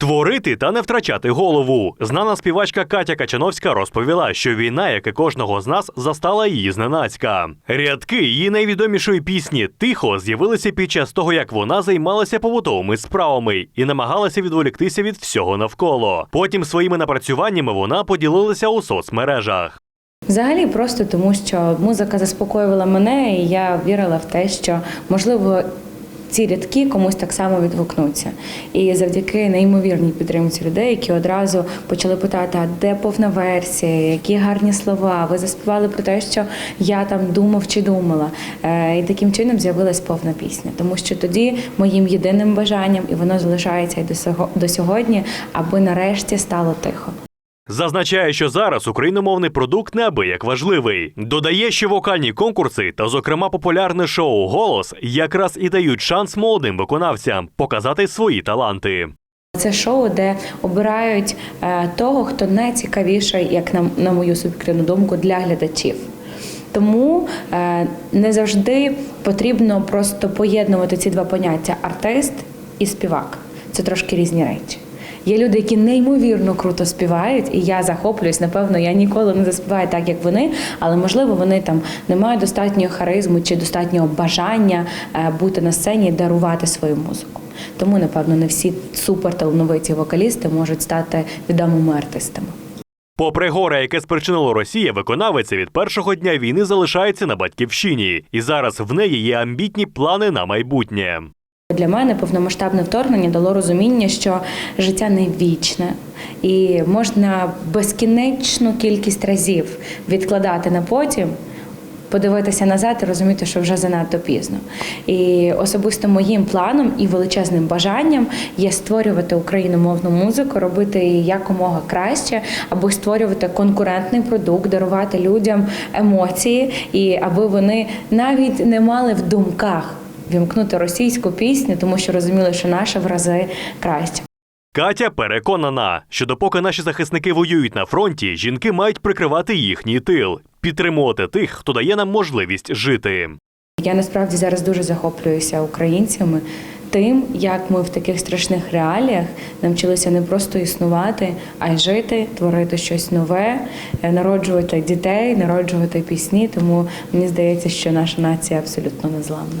Творити та не втрачати голову. Знана співачка Катя Качановська розповіла, що війна, як і кожного з нас, застала її зненацька. Рядки її найвідомішої пісні Тихо з'явилися під час того, як вона займалася побутовими справами і намагалася відволіктися від всього навколо. Потім своїми напрацюваннями вона поділилася у соцмережах. Взагалі, просто тому, що музика заспокоювала мене, і я вірила в те, що можливо. Ці рядки комусь так само відгукнуться. І завдяки неймовірній підтримці людей, які одразу почали питати, а де повна версія, які гарні слова, ви заспівали про те, що я там думав чи думала. Е, І таким чином з'явилась повна пісня. Тому що тоді моїм єдиним бажанням, і воно залишається і до сього- до сьогодні, аби нарешті стало тихо. Зазначає, що зараз україномовний продукт неабияк важливий. Додає, що вокальні конкурси та, зокрема, популярне шоу Голос якраз і дають шанс молодим виконавцям показати свої таланти. Це шоу, де обирають е, того, хто найцікавіший, як на, на мою суб'єктивну думку, для глядачів. Тому е, не завжди потрібно просто поєднувати ці два поняття артист і співак. Це трошки різні речі. Є люди, які неймовірно круто співають, і я захоплююсь. Напевно, я ніколи не заспіваю так, як вони, але можливо вони там не мають достатньої харизму чи достатнього бажання е, бути на сцені і дарувати свою музику. Тому, напевно, не всі суперталановиті вокалісти можуть стати відомими артистами. Попри горе, яке спричинило Росія, виконавиця від першого дня війни залишається на батьківщині, і зараз в неї є амбітні плани на майбутнє. Для мене повномасштабне вторгнення дало розуміння, що життя не вічне, і можна безкінечну кількість разів відкладати на потім. Подивитися назад і розуміти, що вже занадто пізно. І особисто моїм планом і величезним бажанням є створювати україномовну музику, робити її якомога краще, аби створювати конкурентний продукт, дарувати людям емоції, і аби вони навіть не мали в думках вімкнути російську пісню, тому що розуміли, що наша в рази краще. Катя переконана, що допоки наші захисники воюють на фронті, жінки мають прикривати їхній тил, підтримувати тих, хто дає нам можливість жити. Я насправді зараз дуже захоплююся українцями. Тим, як ми в таких страшних реаліях навчилися не просто існувати, а й жити, творити щось нове, е, народжувати дітей, народжувати пісні. Тому мені здається, що наша нація абсолютно незламна.